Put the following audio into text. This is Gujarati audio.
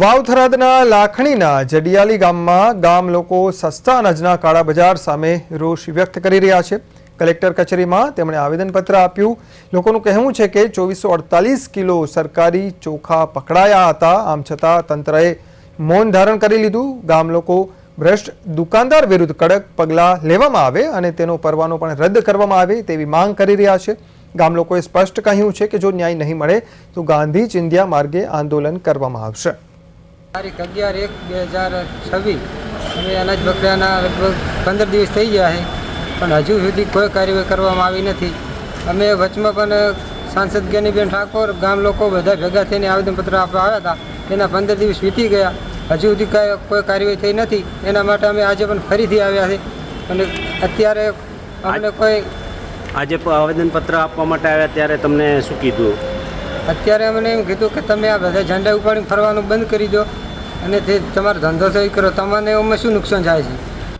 વાવથરાદના લાખણીના જડિયાલી ગામમાં ગામ લોકો સસ્તા અનાજના કાળા બજાર સામે રોષ વ્યક્ત કરી રહ્યા છે. કલેક્ટર કચેરીમાં તેમણે આવેદનપત્ર આપ્યું. લોકોનું કહેવું છે કે ચોવીસો અડતાલીસ કિલો સરકારી ચોખા પકડાયા હતા. આમ છતાં તંત્રએ મૌન ધારણ કરી લીધું. ગામ લોકો ભ્રષ્ટ દુકાનદાર વિરુદ્ધ કડક પગલાં લેવામાં આવે અને તેનો પરવાનો પણ રદ કરવામાં આવે તેવી માંગ કરી રહ્યા છે. ગામ લોકોએ સ્પષ્ટ કહ્યું છે કે જો ન્યાય નહીં મળે તો ગાંધી ચિંધ્યા માર્ગે આંદોલન કરવામાં આવશે. તારીખ અગિયાર એક બે હજાર છવ્વીસ. અમે અનાજ બકરાના લગભગ પંદર દિવસ થઈ ગયા છે પણ હજુ સુધી કોઈ કાર્યવાહી કરવામાં આવી નથી. અમે વચમાં પણ સાંસદ જ્ઞાનીબેન ઠાકોર ગામ લોકો બધા ભેગા થઈને આવેદનપત્ર આપવા આવ્યા હતા. એના પંદર દિવસ વીતી ગયા. હજુ સુધી કાંઈ કોઈ કાર્યવાહી થઈ નથી. એના માટે અમે આજે પણ ફરીથી આવ્યા છે. અને અત્યારે અમને કોઈ આજે આવેદનપત્ર આપવા માટે આવ્યા ત્યારે તમને શું કીધું? અત્યારે અમને એમ કીધું કે તમે આ બધા ઝંડા ઉપાડીને ફરવાનું બંધ કરી દો અને તે તમારો ધંધો સહી કરો. તમને એમાં શું નુકસાન થાય છે?